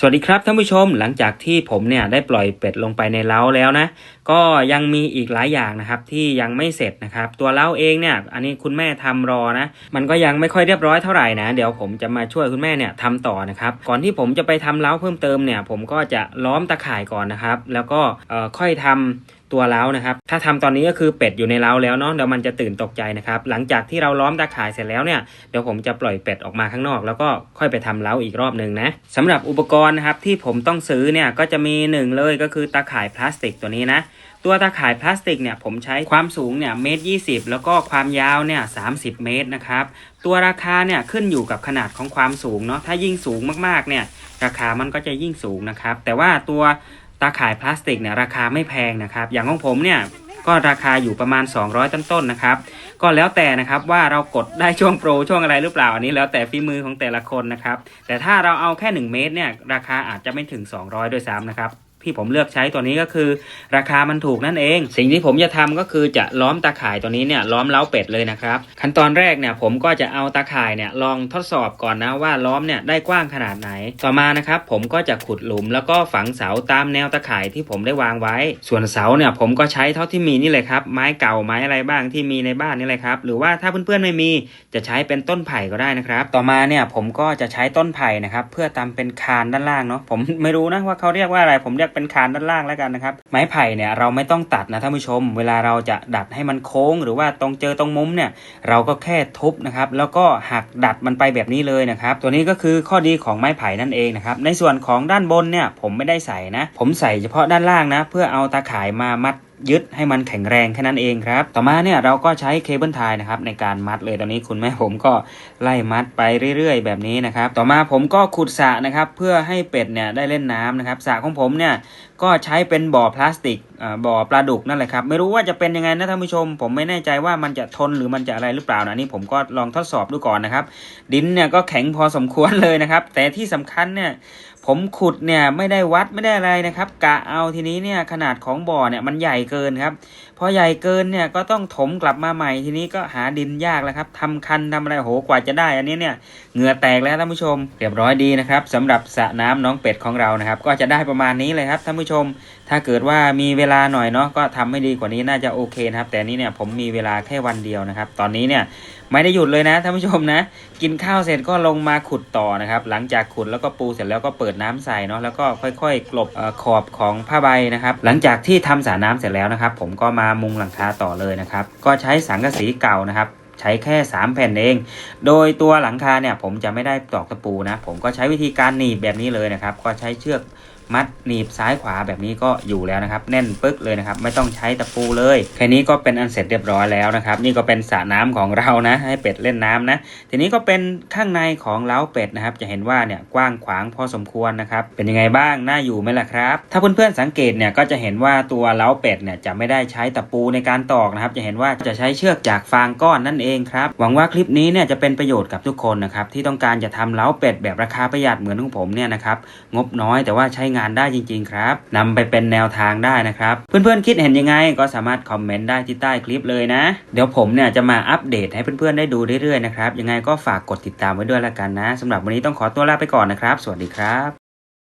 สวัสดีครับท่านผู้ชมหลังจากที่ผมเนี่ยได้ปล่อยเป็ดลงไปในเล้าแล้วนะ ก็ยังมีอีกหลายอย่างนะครับที่ยังไม่เสร็จนะครับ ตัวเล้าเองเนี่ยอันนี้คุณแม่ทำรอนะ มันก็ยังไม่ค่อยเรียบร้อยเท่าไหร่นะเดี๋ยวผมจะมาช่วยคุณแม่เนี่ยทำต่อนะครับก่อนที่ผมจะไปทำเล้าเพิ่มเติมเนี่ยผมก็จะล้อมตะข่ายก่อนนะครับ แล้วก็ค่อยทำตัวเล้านะครับ ถ้าทำตอนนี้ก็คือเป็ดอยู่ในเล้าแล้วเนาะเดี๋ยวมันจะตื่นตกใจนะครับ หลังจากที่เราล้อมตาข่ายเสร็จแล้วเนี่ยเดี๋ยวผมจะปล่อยเป็ดออกมาข้างนอก แล้วก็ค่อยไปทำเล้าอีกรอบหนึ่งนะสำหรับอุปกรณ์นะครับที่ผมต้องซื้อเนี่ยก็จะมีหนึ่งเลยก็คือตาข่ายพลาสติกตัวนี้นะตัวตาข่ายพลาสติกเนี่ยผมใช้ความสูงเนี่ยเมตรยีแล้วก็ความยาวเนี่ยสาเมตรนะครับ ตัวราคาเนี่ยขึ้นอยู่กับขนาดของความสูงเนาะถ้ายิ่งสูงมากๆเนี่ยราคามันก็จะยิ่งสูงนะครับ แต่ว่าตัว ตาข่ายพลาสติกเนี่ยราคาไม่แพงนะครับ อย่างของผมเนี่ยก็ราคาอยู่ประมาณ 200 ต้นๆนะครับ ก็แล้วแต่นะครับว่าเรากดได้ช่วงโปรช่วงอะไรหรือเปล่าอันนี้แล้วแต่ฝีมือของแต่ละคนนะครับ แต่ถ้าเราเอาแค่ 1 เมตรเนี่ยราคาอาจจะไม่ถึง 200 ด้วยซ้ำนะครับ ที่ผมเลือกใช้ตัวนี้ก็คือ ราคามันถูกนั่นเอง สิ่งที่ผมจะทำก็คือจะล้อมตาข่ายตัวนี้เนี่ยล้อมเล้าเป็ดเลยนะครับขั้นตอนแรกเนี่ยผมก็จะเอาตาข่ายเนี่ยลองทดสอบก่อนนะว่าล้อมเนี่ยได้กว้างขนาดไหน ต่อมานะครับผมก็จะขุดหลุมแล้วก็ฝังเสาตามแนวตาข่ายที่ผมได้วางไว้ ส่วนเสาเนี่ยผมก็ใช้เท่าที่มีนี่เลยครับไม้เก่าไม้อะไรบ้างที่มีในบ้านนี่เลยครับหรือว่าถ้าเพื่อนๆไม่มีจะใช้เป็นต้นไผ่ก็ได้นะครับ ต่อมาเนี่ยผมก็จะใช้ต้นไผ่นะครับเพื่อทำเป็นคานด้านล่างเนาะผมไม่รู้นะว่าเขาเรียกว่าอะไรผมเรียกเป็นคานด้านล่างแล้วกันนะครับ ไม้ไผ่เนี่ยเราไม่ต้องตัดนะท่านผู้ชม เวลาเราจะดัดให้มันโค้ง หรือว่าตรงเจอตรงมุมเนี่ยเราก็แค่ทุบนะครับแล้วก็หักดัดมันไปแบบนี้เลยนะครับตัวนี้ก็คือข้อดีของไม้ไผ่นั่นเองนะครับในส่วนของด้านบนเนี่ยผมไม่ได้ใส่นะ ผมใส่เฉพาะด้านล่างนะ เพื่อเอาตาข่ายมามัด ยึดให้มันแข็งแรงแค่นั้นเองครับ ต่อมาเนี่ยเราก็ใช้เคเบิลไทยนะครับในการมัดเลยตอนนี้คุณแม่ผมก็ไล่มัดไปเรื่อย ๆ แบบนี้นะครับต่อมาผมก็ขุดสระนะครับเพื่อให้เป็ดเนี่ยได้เล่นน้ำนะครับสระของผมเนี่ยก็ใช้เป็นบ่อพลาสติกอ่าบ่อปลาดุกนั่นแหละครับไม่รู้ว่าจะเป็นยังไงนะท่านผู้ชม ผมไม่แน่ใจว่ามันจะทนหรือมันจะอะไรหรือเปล่านะนี่ผมก็ลองทดสอบดูก่อนนะครับ ดินเนี่ยก็แข็งพอสมควรเลยนะครับ แต่ที่สำคัญเนี่ยผมขุดเนี่ยไม่ได้วัดไม่ได้อะไรนะครับกะเอาทีนี้เนี่ยขนาดของบ่อเนี่ยมันใหญ่เกินครับพอใหญ่เกินเนี่ยก็ต้องถมกลับมาใหม่ทีนี้ก็หาดินยากแล้วครับทำคันทำอะไรโหกว่าจะได้ อันนี้เนี่ยเหงื่อแตกแล้วท่านผู้ชมเรียบร้อยดีนะครับสำหรับสระน้ำน้องเป็ดของเรานะครับ ก็จะได้ประมาณนี้เลยครับท่านผู้ชม ถ้าเกิดว่ามีเวลาหน่อยเนาะก็ทำให้ดีกว่านี้น่าจะโอเคนะครับ แต่นี้เนี่ยผมมีเวลาแค่วันเดียวนะครับ ตอนนี้เนี่ยไม่ได้หยุดเลยนะท่านผู้ชมนะ กินข้าวเสร็จก็ลงมาขุดต่อนะครับ หลังจากขุดแล้วก็ปูเสร็จแล้วก็เปิดน้ำใส่เนาะแล้วก็ค่อยๆ กลบอขอบของผ้าใบนะครับ หลังจากที่ทำสระน้ำเสร็จแล้วนะครับ ผมก็มามุงหลังคาต่อเลยนะครับ ก็ใช้สังกะสีเก่านะครับใช้แค่ 3 แผ่นเอง โดยตัวหลังคาเนี่ยผมจะไม่ได้ตอกตะปูนะ ผมก็ใช้วิธีการหนีบแบบนี้เลยนะครับ ก็ใช้เชือก มัดหนีบซ้ายขวาแบบนี้ก็อยู่แล้วนะครับ แน่นปึ๊กเลยนะครับ ไม่ต้องใช้ตะปูเลยแค่นี้ก็เป็นอันเสร็จเรียบร้อยแล้วนะครับ นี่ก็เป็นสระน้ำของเรานะ ให้เป็ดเล่นน้ำนะ ทีนี้ก็เป็นข้างในของเล้าเป็ดนะครับ จะเห็นว่าเนี่ยกว้างขวางพอสมควรนะครับ เป็นยังไงบ้างน่าอยู่ไหมล่ะครับ ถ้าเพื่อนๆสังเกตเนี่ยก็จะเห็นว่าตัวเล้าเป็ดเนี่ยจะไม่ได้ใช้ตะปูในการตอกนะครับ จะเห็นว่าจะใช้เชือกจากฟางก้อนนั่นเองครับหวังว่าคลิปนี้เนี่ยจะเป็นประโยชน์กับทุกคนนะครับที่ต้องการจะทำเล้าเป็ดแบบราคาประหยัดเหมือนของผมเนี่ยนะครับงบน้อยแต่ว่าใช้งานได้จริง ๆ ครับนำไปเป็นแนวทางได้นะครับ เพื่อนๆคิดเห็นยังไงก็สามารถคอมเมนต์ได้ที่ใต้คลิปเลยนะ เดี๋ยวผมเนี่ยจะมาอัปเดตให้เพื่อนๆได้ดูเรื่อยๆนะครับ ยังไงก็ฝากกดติดตามไว้ด้วยละกันนะสำหรับวันนี้ต้องขอตัวลาไปก่อนนะครับ สวัสดีครับ